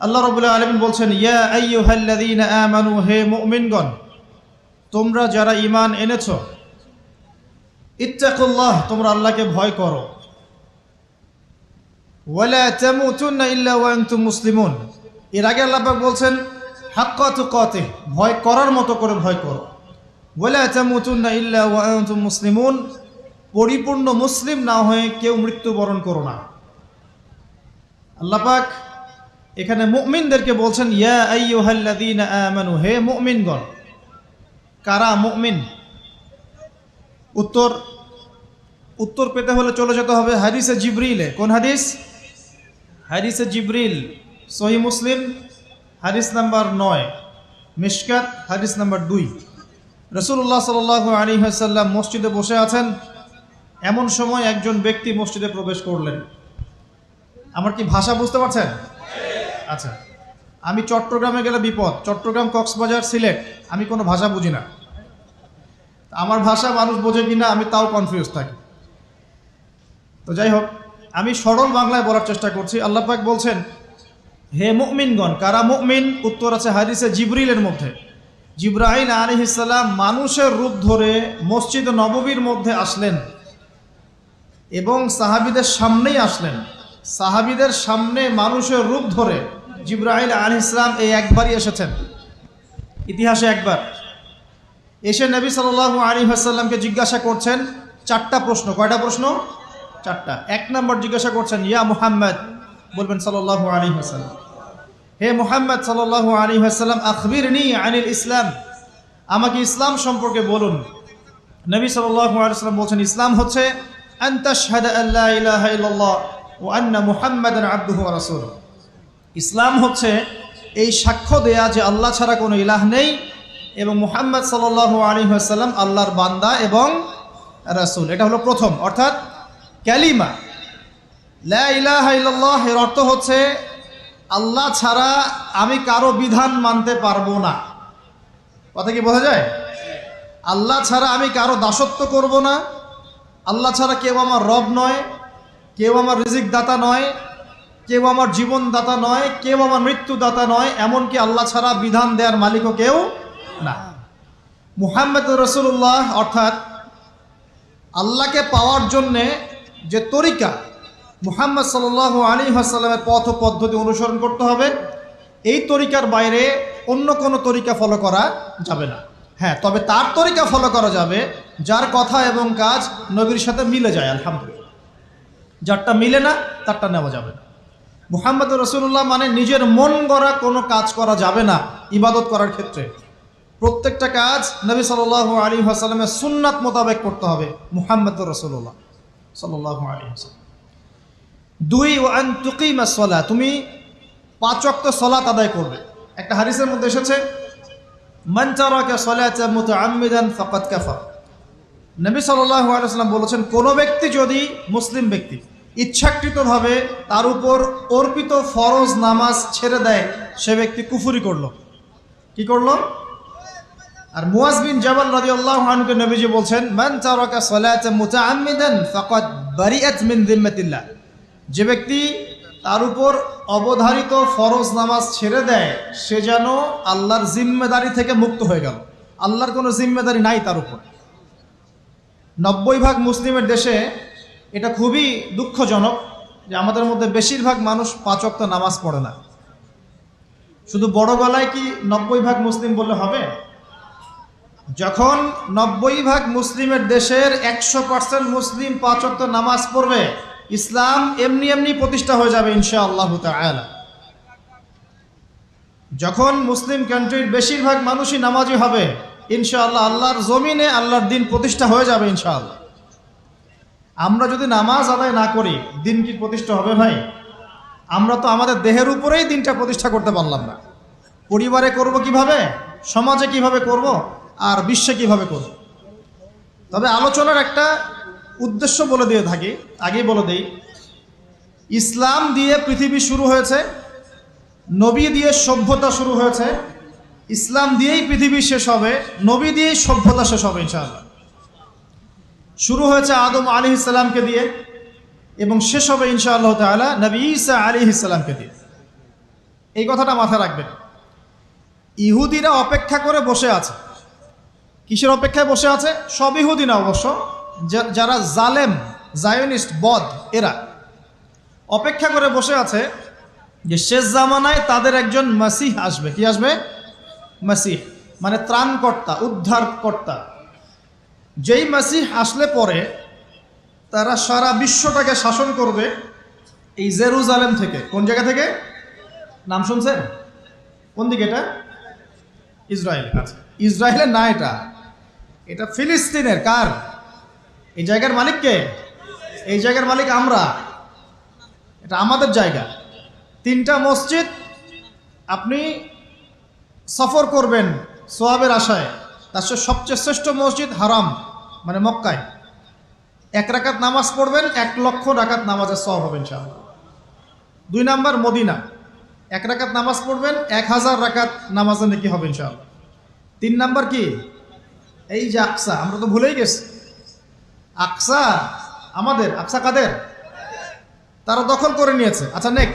আল্লাহ রবুল্লাহ আলমিন বলছেন, ইয়া হে তোমরা যারা ইমান এনেছ, ইত্তাকুল্লাহ, তোমরা আল্লাহকে ভয় করো। মুসলিমুন। এর আগে আল্লাহ বলছেন, হাক্কা তুকাতে, ভয় করার মতো করে ভয় করো। ইল্লা মুসলিমুন, পরিপূর্ণ মুসলিম না হয়ে কেউ মৃত্যুবরণ করো না। আল্লাহ পাক এখানে মুমিনদেরকে বলছেন, ইয়া হে মুমিনগণ। কারা মুমিন? উত্তর উত্তর পেতে হলে চলে যেতে হবে হাদিসে জিব্রিলে। কোন হাদিস? হাদিসে জিব্রিল, সহি মুসলিম, হাদিস নাম্বার নয়। মিশকাত, হাদিস নাম্বার দুই। রসুল্লাহ সাল আলী সাল্লাম মসজিদে বসে আছেন। এমন সময় একজন ব্যক্তি মসজিদে প্রবেশ করলেন। আমার কি ভাষা বুঝতে পারছেন? আচ্ছা। আমি চট্টগ্রামে গেলে বিপদ। চট্টগ্রাম, কক্সবাজার, সিলেট, আমি কোনো ভাষা বুঝি না। আমার ভাষা মানুষ বোঝে কিনা আমি তাও কনফিউজ থাকি। তো যাই হোক, আমি সরল বাংলায় বলার চেষ্টা করছি। আল্লাহ পাক বলছেন, হে মুমিনগণ, কারা মুমিন? উত্তর আছে হাদিসে জিবরিলের মধ্যে। জিব্রাহিম আলহিসাল্লাম মানুষের রূপ ধরে মসজিদ নববীর মধ্যে আসলেন এবং সাহাবিদের সামনেই আসলেন। সাহাবিদের সামনে মানুষের রূপ ধরে জিব্রাহিল আলী ইসলাম এই একবারই এসেছেন। ইতিহাসে একবার। এসে নবী সাল আলী হাসাল্লামকে জিজ্ঞাসা করছেন চারটা প্রশ্ন। কয়টা প্রশ্ন? চারটা। এক নম্বর জিজ্ঞাসা করছেন, ইয়া মুহাম্মদ, বলবেন সাল্লাহ আলী হাসাল্লাম হে মুহাম্মদ সাল্লাহ আলী হাসাল্লাম আখবির নি আনিল ইসলাম। আমাকে ইসলাম সম্পর্কে বলুন। নবী আলিয়াল্লাম বলছেন, ইসলাম হচ্ছে আন্তাশহাদ আল্লাহ ইলাহা ও আন্না মুহাম্মাদান আব্দুহু ওয়া রাসূলুহু। ইসলাম হচ্ছে এই সাক্ষ্য দেয়া যে আল্লাহ ছাড়া কোনো ইলাহ নেই এবং মুহাম্মদ সাল্লাহ আলী সাল্লাম আল্লাহর বান্দা এবং রাসূল। এটা হলো প্রথম, অর্থাৎ ক্যালিমা। লা ইলাহা ইল্লাল্লাহ এর অর্থ হচ্ছে আল্লাহ ছাড়া আমি কারও বিধান মানতে পারব না। কথা কি বোঝা যায়? আল্লাহ ছাড়া আমি কারও দাসত্ব করব না। আল্লাহ ছাড়া কেউ আমার রব নয়, কেউ আমার রিজিক দাতা নয় কেউ আমার জীবনদাতা নয়, কেউ আমার মৃত্যু দাতা নয়, এমনকি আল্লাহ ছাড়া বিধান দেওয়ার মালিকও কেউ না। মুহাম্মদ রসুল্লাহ অর্থাৎ আল্লাহকে পাওয়ার জন্যে যে তরিকা মুহাম্মদ সাল আলী আসাল্লামের পথ পদ্ধতি অনুসরণ করতে হবে, এই তরিকার বাইরে অন্য কোনো তরিকা ফলো করা যাবে না। হ্যাঁ তবে তার তরিকা ফলো করা যাবে, যার কথা এবং কাজ নবীর সাথে মিলে যায়, আলহামদুলিল্লাহ। যারটা মিলে না, তারটা নেওয়া যাবে না। মুহাম্মদ রসুল্লাহ মানে নিজের মন গড়া কোনো কাজ করা যাবে না ইবাদত করার ক্ষেত্রে। প্রত্যেকটা কাজ নবী সাল আলী আসালামের সুন্নাত মোতাবেক করতে হবে, মুহাম্মদ রসুল্লাহ সাল্লাহ আলী হাসালাম দুই ওয়ান তুকিমা সলা, তুমি পাঁচ অক্ত সলাত আদায় করবে। একটা হারিসের মধ্যে এসেছে মঞ্চারকে সলাত মুতাআম্মিদান ফাকাত কাফার। নবী সাল্লাল্লাহু আলাইহি ওয়াসাল্লাম বলেছেন, কোনো ব্যক্তি যদি মুসলিম ব্যক্তি ইচ্ছাকৃতভাবে তার উপর অর্পিত ফরজ নামাজ ছেড়ে দেয় সে ব্যক্তি কুফুরি করল। কি করল? আর মুয়াজ বিন জাবাল রাদিয়াল্লাহু আনহুকে নবীজি বলছেন, মান তারাকা সালাতা মুতাআম্মিদান ফাকাদ বারিআত মিন যিম্মাতিল্লাহ। যে ব্যক্তি তার উপর অবধারিত ফরজ নামাজ ছেড়ে দেয়, সে যেন আল্লাহর জিম্মেদারি থেকে মুক্ত হয়ে গেল। আল্লাহর কোনো জিম্মেদারি নাই তার উপর। নব্বই ভাগ মুসলিমের দেশে এটা খুবই দুঃখজনক যে আমাদের মধ্যে বেশিরভাগ মানুষ পাঁচক্ত নামাজ পড়ে না। শুধু বড় গলায় কি নব্বই ভাগ মুসলিম বললে হবে? যখন নব্বই ভাগ মুসলিমের দেশের একশো পার্সেন্ট মুসলিম পাঁচক্ত নামাজ পড়বে, ইসলাম এমনি এমনি প্রতিষ্ঠা হয়ে যাবে ইনশা আল্লাহ তালা যখন মুসলিম কান্ট্রির বেশিরভাগ মানুষই নামাজি হবে, ইনশাআল্লাহ আল্লাহর জমিনে আল্লাহর দিন প্রতিষ্ঠা হয়ে যাবে ইনশাআল্লাহ। আমরা যদি নামাজ আদায় না করি, দিন কি প্রতিষ্ঠা হবে ভাই? আমরা তো আমাদের দেহের উপরেই দিনটা প্রতিষ্ঠা করতে পারলাম না। পরিবারে করব কীভাবে? সমাজে কীভাবে করব? আর বিশ্বে কীভাবে করব? তবে আলোচনার একটা উদ্দেশ্য বলে দিয়ে থাকি, আগেই বলে দেই। ইসলাম দিয়ে পৃথিবী শুরু হয়েছে, নবী দিয়ে সভ্যতা শুরু হয়েছে, ইসলাম দিয়েই পৃথিবী শেষ হবে, নবী দিয়েই সভ্যতা শেষ হবে, ইনশাআল্লাহ। শুরু হয়েছে আদম আলী ইসলামকে দিয়ে এবং শেষ হবে ইনশাআল্লাহ তালা নবী আলী ইসলামকে দিয়ে। এই কথাটা মাথায় রাখবেন। ইহুদিরা অপেক্ষা করে বসে আছে। কিসের অপেক্ষায় বসে আছে? সব ইহুদি না অবশ্য যারা জালেম, জায়নিস্ট, বদ, এরা অপেক্ষা করে বসে আছে যে শেষ জামানায় তাদের একজন মাসিহ আসবে। কি আসবে? মাসিহ মানে ত্রাণকর্তা, উদ্ধারকর্তা। যেই মাসিহ আসলে পরে, তারা সারা বিশ্বটাকে শাসন করবে এই জেরুজালেম থেকে। কোন জায়গা থেকে? নাম শুনছেন? কোন দিকে এটা? ইসরায়েল আচ্ছা ইসরায়েলের না এটা? এটা ফিলিস্তিনের। কার? এই জায়গার মালিক কে? এই জায়গার মালিক আমরা। এটা আমাদের জায়গা। তিনটা মসজিদ আপনি সফর করবেন সোয়াবের আশায়। তার সবচেয়ে শ্রেষ্ঠ মসজিদ হারাম। মানে মক্কায়। এক রাকাত নামাজ পড়বেন, এক লক্ষ রাকাত নামাজের সব হবেন ইনশাআল্লাহ। দুই নাম্বার, মদিনা। এক রাকাত নামাজ পড়বেন, এক হাজার রাকাত নামাজে নাকি হবে ইনশাআল্লাহ। তিন নাম্বার কি? এই যে আকসা, আমরা তো ভুলেই গেছি। আকসা আমাদের, আকসা কাদের? তারা দখল করে নিয়েছে। আচ্ছা নেক।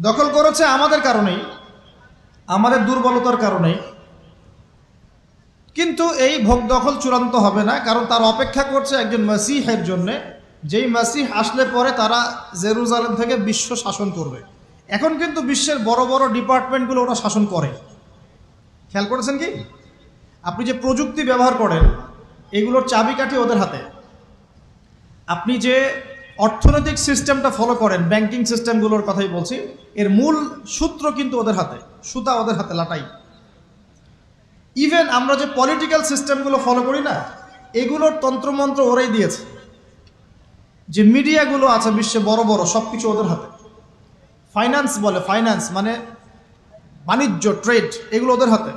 দখল করেছে আমাদের কারণেই, আমাদের দুর্বলতার কারণেই। কিন্তু এই ভোগ দখল চূড়ান্ত হবে না, কারণ তার অপেক্ষা করছে একজন মাসিহের জন্যে, যেই মাসিহ আসলে পরে তারা জেরুজালেম থেকে বিশ্ব শাসন করবে। এখন কিন্তু বিশ্বের বড় বড় ডিপার্টমেন্টগুলো ওরা শাসন করে। খেয়াল করেছেন কি? আপনি যে প্রযুক্তি ব্যবহার করেন, এগুলোর চাবিকাঠি ওদের হাতে। আপনি যে অর্থনৈতিক সিস্টেমটা ফলো করেন, ব্যাংকিং সিস্টেমগুলোর কথাই বলছি, এর মূল সূত্র কিন্তু ওদের হাতে, সুতা ওদের হাতে, লাটাই। ইভেন আমরা যে পলিটিক্যাল সিস্টেমগুলো ফলো করি না, এগুলোর তন্ত্রমন্ত্র ওরাই দিয়েছে। যে মিডিয়াগুলো আছে বিশ্বে বড় বড় সব কিছু ওদের হাতে। ফাইন্যান্স বলে ফাইন্যান্স মানে বাণিজ্য ট্রেড এগুলো ওদের হাতে।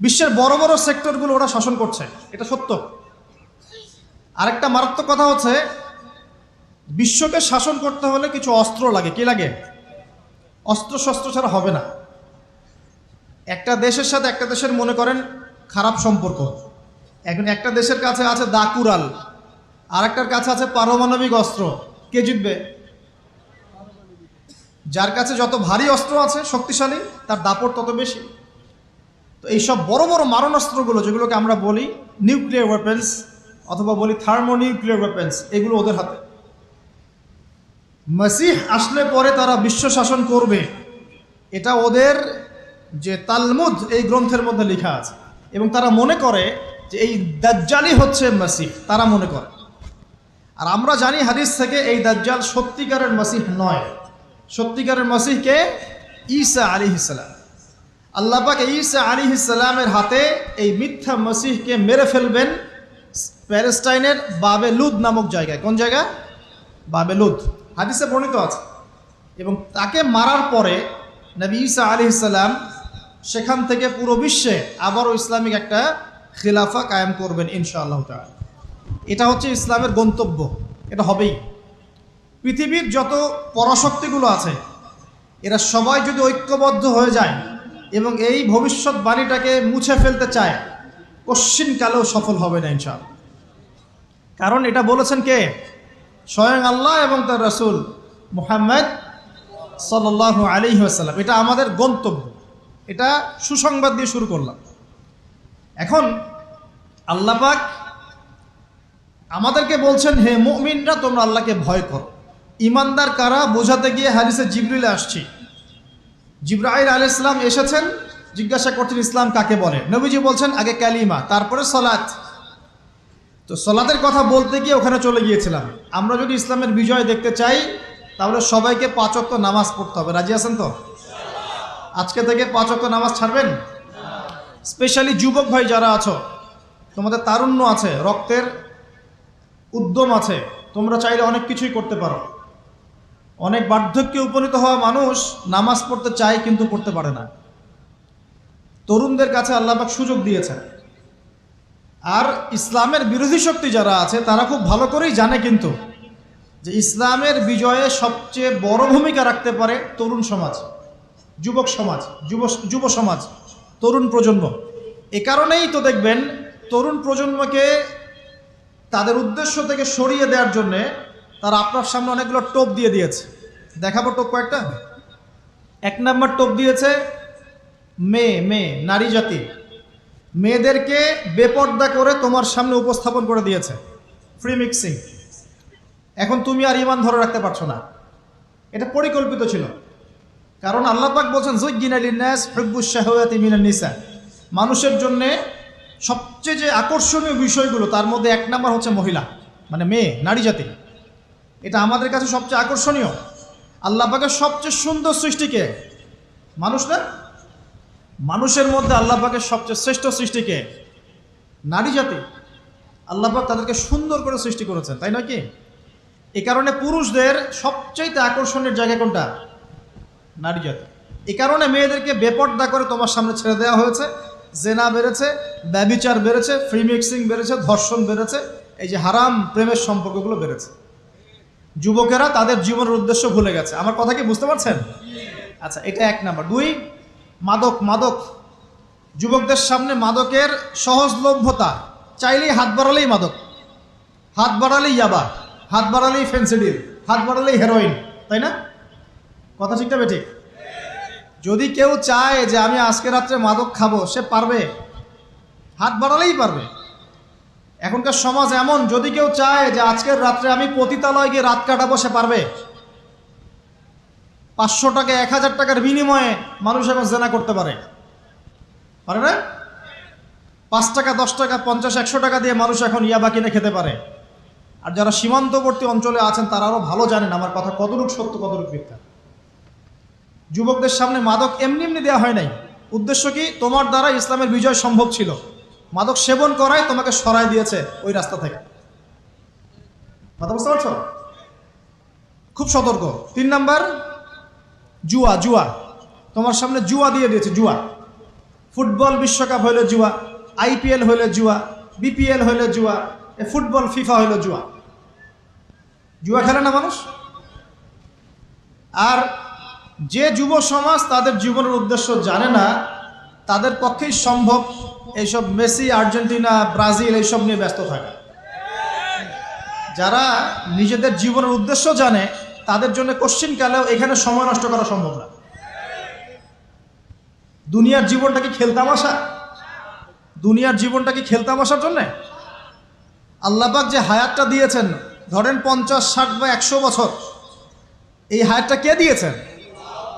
বিশ্বের বড় বড় সেক্টরগুলো ওরা শাসন করছে, এটা সত্য। আরেকটা মারাত্মক কথা হচ্ছে, বিশ্বকে শাসন করতে হলে কিছু অস্ত্র লাগে। কি লাগে? অস্ত্র শস্ত্র ছাড়া হবে না। একটা দেশের সাথে একটা দেশের মনে করেন খারাপ সম্পর্ক। এখন একটা দেশের কাছে আছে দাকুরাল আর একটার কাছে আছে পারমাণবিক অস্ত্র। কে জিতবে? যার কাছে যত ভারী অস্ত্র আছে, শক্তিশালী, তার দাপট তত বেশি। তো এইসব বড় বড় মারণাস্ত্রগুলো, যেগুলোকে আমরা বলি নিউক্লিয়ার ওয়েপেন্স অথবা বলি থার্মো নিউক্লিয়ার ওয়েপেন্স এগুলো ওদের হাতে। মসিহ আসলে পরে তারা বিশ্ব শাসন করবে। এটা ওদের যে তালমুদ এই গ্রন্থের মধ্যে লেখা আছে। এবং তারা মনে করে যে এই দাজ্জালই হচ্ছে মসিহ, তারা মনে করে। আর আমরা জানি হাদিস থেকে এই দাজ্জাল সত্যিকারের মসিহ নয়। সত্যিকারের মাসিহকে ঈসা আলী ইসলাম আল্লাহ পাক ঈসা আলী ইসলামের হাতে এই মিথ্যা মসিহকে মেরে ফেলবেন প্যালেস্টাইনের বাবে লুদ নামক জায়গায়। কোন জায়গা? বাবে লুদ। হাদিসে বর্ণিত আছে। এবং তাকে মারার পরে নবী ঈসা আলী ইসলাম সেখান থেকে পুরো বিশ্বে আবারও ইসলামিক একটা খিলাফা কায়েম করবেন ইনশাআল্লাহ তাআলা। এটা হচ্ছে ইসলামের গন্তব্য। এটা হবেই। পৃথিবীর যত পরাশক্তিগুলো আছে, এরা সবাই যদি ঐক্যবদ্ধ হয়ে যায় এবং এই ভবিষ্যৎবাণীটাকে মুছে ফেলতে চায়, কশ্চিনকালেও সফল হবে না ইনশাআল্লাহ। কারণ এটা বলেছেন কে? স্বয়ং আল্লাহ এবং তার রসুল মুহাম্মদ সাল্লাহ আলী আসাল্লাম এটা আমাদের গন্তব্য। এটা সুসংবাদ দিয়ে শুরু করলাম। এখন আল্লাপাক আমাদেরকে বলছেন, হে মুমিনরা, তোমরা আল্লাহকে ভয় করো। ইমানদার কারা? বোঝাতে গিয়ে হাদিসে জিবরিলে আসছি। জিব্রাহিল আল ইসলাম এসেছেন, জিজ্ঞাসা করছেন, ইসলাম কাকে বলে? নবীজি বলছেন, আগে ক্যালিমা, তারপরে সলাৎ। তো সলাতের কথা বলতে গিয়ে ওখানে চলে গিয়েছিলাম। আমরা যদি ইসলামের বিজয় দেখতে চাই, তাহলে সবাইকে পাঁচক্ত নামাজ পড়তে হবে। রাজি আছেন তো? আজকে থেকে পাঁচ পাঁচক্ত নামাজ ছাড়বেন? স্পেশালি যুবক ভাই যারা আছো, তোমাদের তারুণ্য আছে, রক্তের উদ্যম আছে, তোমরা চাইলে অনেক কিছুই করতে পারো। অনেক বার্ধক্যে উপনীত হওয়া মানুষ নামাজ পড়তে চায় কিন্তু পড়তে পারে না। তরুণদের কাছে আল্লাহবাক সুযোগ দিয়েছেন। আর ইসলামের বিরোধী শক্তি যারা আছে, তারা খুব ভালো করেই জানে কিন্তু যে ইসলামের বিজয়ে সবচেয়ে বড় ভূমিকা রাখতে পারে তরুণ সমাজ। যুবক সমাজ, যুব যুব সমাজ, তরুণ প্রজন্ম। এ কারণেই তো দেখবেন তরুণ প্রজন্মকে তাদের উদ্দেশ্য থেকে সরিয়ে দেওয়ার জন্যে তারা আপনার সামনে অনেকগুলো টোপ দিয়ে দিয়েছে। দেখাবো টোপ কয়েকটা। এক নম্বর টোপ দিয়েছে মেয়ে মেয়ে, নারী জাতি। মেয়েদেরকে বেপর্দা করে তোমার সামনে উপস্থাপন করে দিয়েছে। ফ্রি মিক্সিং এখন তুমি আর ইমান ধরে রাখতে পারছ না। এটা পরিকল্পিত ছিল। কারণ আল্লাহ পাক বলছেন জুজ্জিনালিনাস হুব্বুস শাহওয়াতি মিনান নিসা। মানুষের জন্য সবচেয়ে যে আকর্ষণীয় বিষয়গুলো, তার মধ্যে এক নাম্বার হচ্ছে মহিলা মানে মেয়ে, নারী জাতি। এটা আমাদের কাছে সবচেয়ে আকর্ষণীয়। আল্লাহ পাকের সবচেয়ে সুন্দর সৃষ্টিকে মানুষ না? মানুষের মধ্যে আল্লাহ পাকের সবচেয়ে শ্রেষ্ঠ সৃষ্টিকে নারী জাতি। আল্লাহ পাক তাদেরকে সুন্দর করে সৃষ্টি করেছেন, তাই নয় কি? এই কারণে পুরুষদের সবচাইতে আকর্ষণের জায়গা কোনটা? নারী জাতি। এই কারণে মেয়েদেরকে বেপর্দা করে তোমার সামনে ছেড়ে দেওয়া হয়েছে। জেনা বেড়েছে, ব্যবিচার বেড়েছে ফ্রি মিক্সিং বেড়েছে, ধর্ষণ বেড়েছে, এই যে হারাম প্রেমের সম্পর্কগুলো বেড়েছে। যুবকেরা তাদের জীবনের উদ্দেশ্য ভুলে গেছে। আমার কথা কি বুঝতে পারছেন? আচ্ছা এটা এক নাম্বার। দুই, মাদক মাদক। যুবকদের সামনে মাদকের সহজলভ্যতা, চাইলেই হাত বাড়ালেই মাদক, হাত বাড়ালেই ইয়াবা, হাত বাড়ালেই ফেন্সিডিল, হাত বাড়ালেই হেরোইন, তাই না? কথা ঠিক না ঠিক যদি কেউ চায় যে আমি আজকে রাত্রে মাদক খাব, সে পারবে? হাত বাড়ালেই পারবে। এখনকার সমাজ এমন, যদি কেউ চায় যে আজকের রাত্রে আমি পতিতালয় গিয়ে রাত কাটাবো, সে পারবে? পাঁচশো টাকা, এক হাজার টাকার বিনিময়ে মানুষ এখন জেনা করতে পারে। পারে না? পাঁচ টাকা, দশ টাকা, পঞ্চাশ, একশো টাকা দিয়ে মানুষ এখন ইয়াবা কিনে খেতে পারে। আর যারা সীমান্তবর্তী অঞ্চলে আছেন, তারা আরও ভালো জানেন, আমার কথা কতটুক সত্য, কতটুক মিথ্যা। যুবকদের সামনে মাদক এমনি এমনি দেওয়া হয় নাই। উদ্দেশ্য কি? তোমার দ্বারা ইসলামের বিজয় সম্ভব ছিল। মাদক সেবন করাই তোমাকে সরাই দিয়েছে ওই রাস্তা থেকে। খুব সতর্ক। তিন নাম্বার, জুয়া জুয়া। তোমার সামনে জুয়া দিয়ে দিয়েছে, জুয়া। ফুটবল বিশ্বকাপ হইলে জুয়া, আইপিএল হইলে জুয়া, বিপিএল হইলে জুয়া ফুটবল, ফিফা হইলে জুয়া। জুয়া খেলে না মানুষ? আর যে যুব সমাজ তাদের জীবনের উদ্দেশ্য জানে না, তাদের পক্ষেই সম্ভব এইসব মেসি, আর্জেন্টিনা, ব্রাজিল এইসব নিয়ে ব্যস্ত থাকে। যারা নিজেদের জীবনের উদ্দেশ্য জানে, তাদের জন্য কোশ্চিনকালেও এখানে সময় নষ্ট করা সম্ভব না। দুনিয়ার জীবনটা কি খেলতামাশা দুনিয়ার জীবনটা কি খেলতামাশার জন্যে? আল্লাহবাক যে হায়াতটা দিয়েছেন, ধরেন পঞ্চাশ, ষাট বা একশো বছর, এই হায়াতটা কে দিয়েছেন?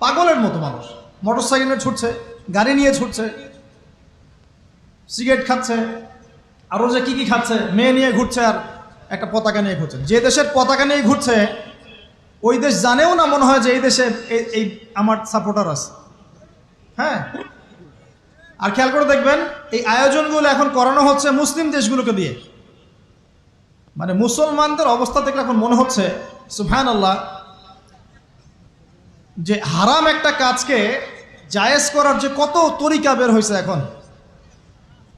পাগলের মতো মানুষ। মোটর সাইকেলে ছুটছে, গাড়ি নিয়ে ছুটছে, সিগারেট খাচ্ছে আরও যে কি কি খাচ্ছে, মেয়ে নিয়ে ঘুরছে আর একটা পতাকা নিয়ে ঘুরছে। যে দেশের পতাকা নিয়ে ঘুরছে, ওই দেশ জানেও না মনে হয় যে এই দেশে এই- আমার সাপোর্টার আছে। হ্যাঁ? আর খেয়াল করে দেখবেন, এই আয়োজনগুলো এখন করানো হচ্ছে মুসলিম দেশগুলোকে দিয়ে। মানে মুসলমানদের অবস্থা থেকে এখন মনে হচ্ছে সুফহান আল্লাহ যে হারাম একটা কাজকে জায়েজ করার যে কত তরিকা বের হয়েছে এখন।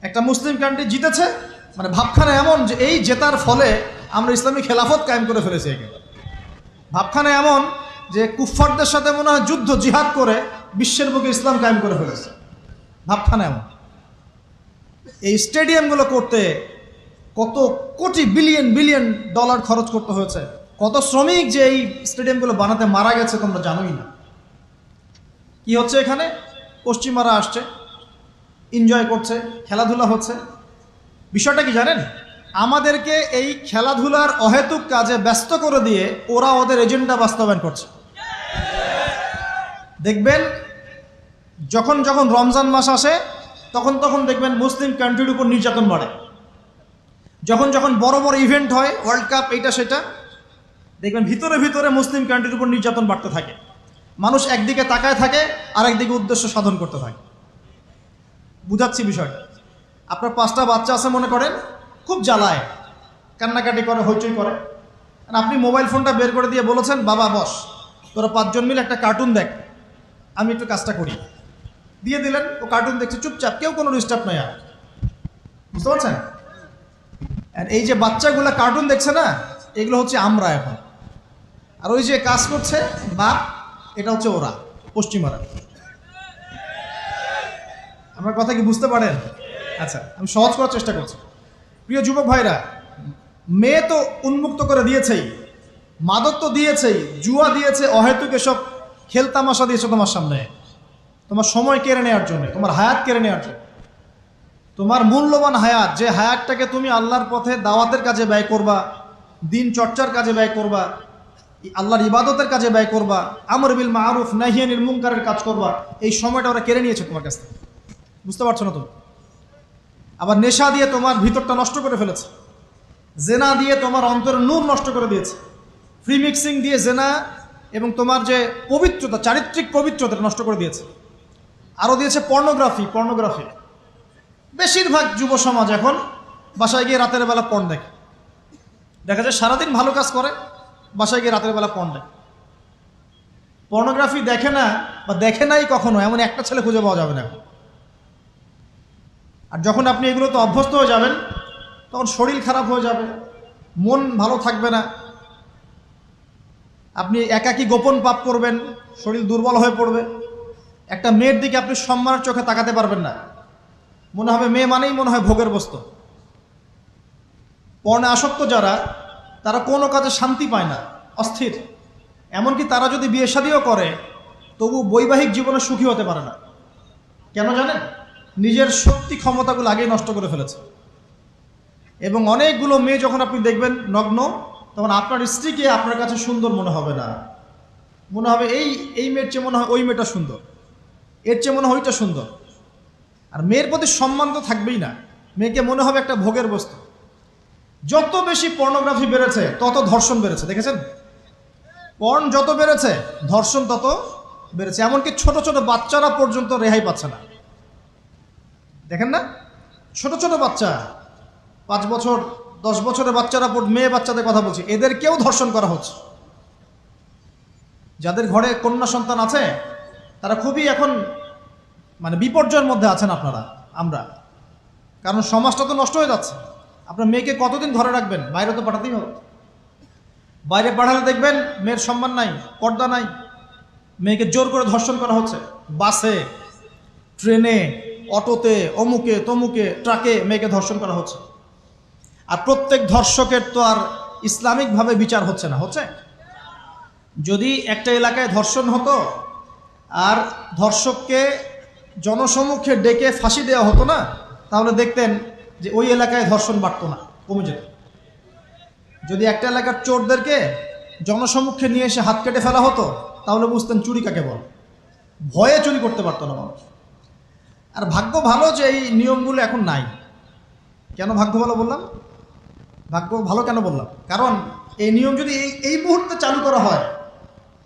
একটা মুসলিম কান্ট্রি জিতেছে মানে ভাবখানা এমন যে এই জেতার ফলে আমরা ইসলামী খেলাফত কায়েম করে ফেলেছি একে। ভাবখানা এমন যে কুফফারদের সাথে মনে হয় যুদ্ধ, জিহাদ করে বিশ্বের বুকে ইসলাম কায়েম করে ফেলেছে। ভাবখানা এমন। এই স্টেডিয়ামগুলো করতে কত কোটি বিলিয়ন বিলিয়ন ডলার খরচ করতে হয়েছে। কত শ্রমিক যে এই স্টেডিয়ামগুলো বানাতে মারা গেছে তোমরা জানোই না। কি হচ্ছে এখানে? পশ্চিমারা আসছে এনজয় করছে, খেলাধুলা হচ্ছে। বিষয়টা কি জানেন? আমাদেরকে এই খেলাধুলার অহেতুক কাজে ব্যস্ত করে দিয়ে ওরা ওদের এজেন্ডা বাস্তবায়ন করছে। দেখবেন, যখন যখন রমজান মাস আসে, তখন তখন দেখবেন মুসলিম কান্ট্রির উপর নির্যাতন বাড়ে। যখন যখন বড় বড় ইভেন্ট হয় ওয়ার্ল্ড কাপ এইটা, সেটা দেখবেন ভিতরে ভিতরে মুসলিম কান্ট্রির উপর নির্যাতন বাড়তে থাকে। মানুষ একদিকে তাকায় থাকে আর একদিকে উদ্দেশ্য সাধন করতে থাকে। বুঝাচ্ছি বিষয়টা। আপনার পাঁচটা বাচ্চা আছে মনে করেন, খুব জ্বালায়, কান্নাকাটি করে, হইচই করে। আর আপনি মোবাইল ফোনটা বের করে দিয়ে বলেছেন, বাবা, বস, তোরা পাঁচজন মিলে একটা কার্টুন দেখ, আমি একটু কাজটা করি। দিয়ে দিলেন, ও কার্টুন দেখছে, চুপচাপ, কেউ কোনো ডিস্টার্ব নাই আর। বুঝতে পারছেন? আর এই যে বাচ্চাগুলো কার্টুন দেখছে না, এগুলো হচ্ছে আমরা এখন। আর ওই যে কাজ করছে বাপ এটা হচ্ছে ওরা, পশ্চিমারা। আমার কথা কি বুঝতে পারেন? আচ্ছা আমি সহজ করার চেষ্টা করছি। প্রিয় যুবক ভাইরা, মেয়ে তো উন্মুক্ত করে দিয়েছেই, মাদক তো দিয়েছেই, জুয়া দিয়েছে, অহেতুক এসব খেলতামাশা দিয়েছে তোমার সামনে। তোমার সময় কেড়ে নেওয়ার জন্য, তোমার হায়াত কেড়ে নেওয়ার জন্য। তোমার মূল্যবান হায়াত, যে হায়াতটাকে তুমি আল্লাহর পথে দাওয়াতের কাজে ব্যয় করবা, দিন চর্চার কাজে ব্যয় করবা আল্লাহর ইবাদতের কাজে ব্যয় করবা, আমর বিল মারুফ নাহিয়ানির মুনকারের কাজ করবা, এই সময়টা ওরা কেড়ে নিয়েছে তোমার কাছ থেকে। বুঝতে পারছ না তুমি? আবার নেশা দিয়ে তোমার ভিতরটা নষ্ট করে ফেলেছে। জেনা দিয়ে তোমার অন্তরের নূর নষ্ট করে দিয়েছে। ফ্রি মিক্সিং দিয়ে জেনা এবং তোমার যে পবিত্রতা, চারিত্রিক পবিত্রতা নষ্ট করে দিয়েছে। আরও দিয়েছে পর্নোগ্রাফি পর্নোগ্রাফি। বেশিরভাগ যুব সমাজ এখন বাসায় গিয়ে রাতের বেলা পণ দেখে। দেখা যায় সারাদিন ভালো কাজ করে বাসায় গিয়ে রাতের বেলা পণ দেখে পর্নোগ্রাফি দেখে না বা দেখে নাই কখনো, এমন একটা ছেলে খুঁজে পাওয়া যাবে না আর যখন আপনি এগুলোতে অভ্যস্ত হয়ে যাবেন, তখন শরীর খারাপ হয়ে যাবে, মন ভালো থাকবে না। আপনি একাকী গোপন পাপ করবেন, শরীর দুর্বল হয়ে পড়বে। একটা মেয়ের দিকে আপনি সম্মানের চোখে তাকাতে পারবেন না। মনে হবে, মেয়ে মানেই মনে হয় ভোগের বস্তু। পর্ণে আসক্ত যারা তারা কোনো কাজে শান্তি পায় না, অস্থির। এমনকি তারা যদি বিয়ে শাদিও করে, তবু বৈবাহিক জীবনে সুখী হতে পারে না। কেন জানেন? নিজের শক্তি ক্ষমতাগুলো আগেই নষ্ট করে ফেলেছে। এবং অনেকগুলো মেয়ে যখন আপনি দেখবেন নগ্ন, তখন আপনার স্ত্রীকে আপনার কাছে সুন্দর মনে হবে না। মনে হবে, এই এই মেয়ের চেয়ে মনে হয় ওই মেয়েটা সুন্দর। এর চেয়ে মনে হয় ওইটা সুন্দর। আর মেয়ের প্রতি সম্মান তো থাকবেই না। মেয়েকে মনে হবে একটা ভোগের বস্তু। যত বেশি পর্নোগ্রাফি বেড়েছে, তত ধর্ষণ বেড়েছে, দেখেছেন? পর্ন যত বেড়েছে, ধর্ষণ তত বেড়েছে, এমনকি ছোট ছোট বাচ্চারা পর্যন্ত রেহাই পাচ্ছে না। দেখেন না? ছোট ছোট বাচ্চা, পাঁচ বছর, দশ বছরের বাচ্চারা মেয়ে বাচ্চাদের কথা বলছি, এদেরকেও ধর্ষণ করা হচ্ছে। যাদের ঘরে কন্যা সন্তান আছে, তারা খুবই এখন মানে বিপর্যয়ের মধ্যে আছেন আপনারা, আমরা। কারণ সমাজটা তো নষ্ট হয়ে যাচ্ছে। আপনার মেয়েকে কতদিন ঘরে রাখবেন? বাইরে তো পাঠাতেই হবে। বাইরে পাঠালে দেখবেন মেয়ের সম্মান নাই, পর্দা নাই। মেয়েকে জোর করে ধর্ষণ করা হচ্ছে। বাসে, ট্রেনে, অটোতে, অমুকে, তমুকে, ট্রাকে মেয়েকে ধর্ষণ করা হচ্ছে। আর প্রত্যেক ধর্ষকের তো আর ইসলামিকভাবে বিচার হচ্ছে না, হচ্ছে? যদি একটা এলাকায় ধর্ষণ হতো, আর ধর্ষককে জনসমুখে ডেকে ফাঁসি দেওয়া হতো না, তাহলে দেখতেন যে ওই এলাকায় ধর্ষণ বাড়তো না, কমে যেত। যদি একটা এলাকার চোরদেরকে জনসমুখে নিয়ে এসে হাত কেটে ফেলা হতো, তাহলে বুঝতেন চুরি কাকে বল। ভয়ে চুরি করতে পারতো না মানুষ। আর ভাগ্য ভালো যে এই নিয়মগুলো এখন নাই। কেন ভাগ্য ভালো বললাম? ভাগ্য ভালো কেন বললাম? কারণ এই নিয়ম যদি এই এই মুহূর্তে চালু করা হয়,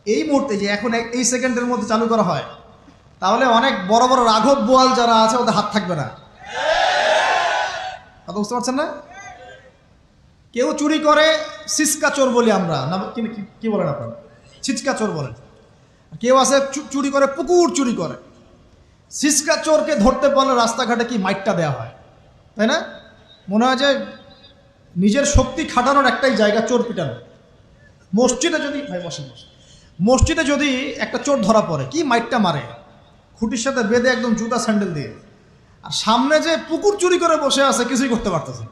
এই মুহূর্তে যে এখন এই সেকেন্ডের মধ্যে চালু করা হয়, তাহলে অনেক বড় বড় রাঘব বোয়াল যারা আছে, ওদের হাত থাকবে না। কথা বুঝতে পারছেন না? কেউ চুরি করে সিসকা চোর বলি আমরা। না, কি- বলেন আপনারা ছিচকা চোর বলেন। কেউ আছে চুরি করে, পুকুর চুরি করে। সিসকা চোরকে ধরতে পারলে রাস্তাঘাটে কি মাইটটা দেওয়া হয়? তাই না? মনে হয় যে নিজের শক্তি খাটানোর একটাই জায়গা চোর পিটানো। মসজিদে যদি, ভাই, বসেন বসেন। মসজিদে যদি একটা চোর ধরা পড়ে, কি মাইটটা মারে? খুঁটির সাথে বেঁধে একদম জুতা স্যান্ডেল দিয়ে। আর সামনে যে পুকুর চুরি করে বসে আছে, কিছুই করতে পারতেছে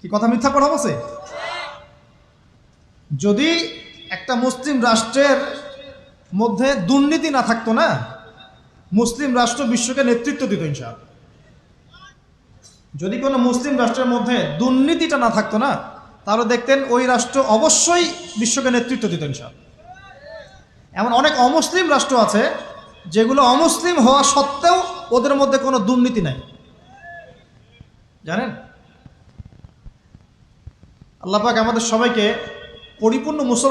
কি কথা মিথ্যা কথা বলছে? যদি একটা মুসলিম রাষ্ট্রের মধ্যে দুর্নীতি না থাকতো না, মুসলিম রাষ্ট্র বিশ্বকে নেতৃত্ব দিত ইনশাআল্লাহ। যদি কোনো মুসলিম রাষ্ট্রের মধ্যে দুর্নীতিটা না থাকতো না, তাহলে দেখতেন ওই রাষ্ট্র অবশ্যই বিশ্বকে নেতৃত্ব দিত ইনশাআল্লাহ। এমন অনেক অমুসলিম রাষ্ট্র আছে যেগুলো অমুসলিম হওয়া সত্ত্বেও ওদের মধ্যে কোনো দুর্নীতি নাই। জানেন? আল্লাপাক আমাদের সবাইকে পরিপূর্ণ মুসলমান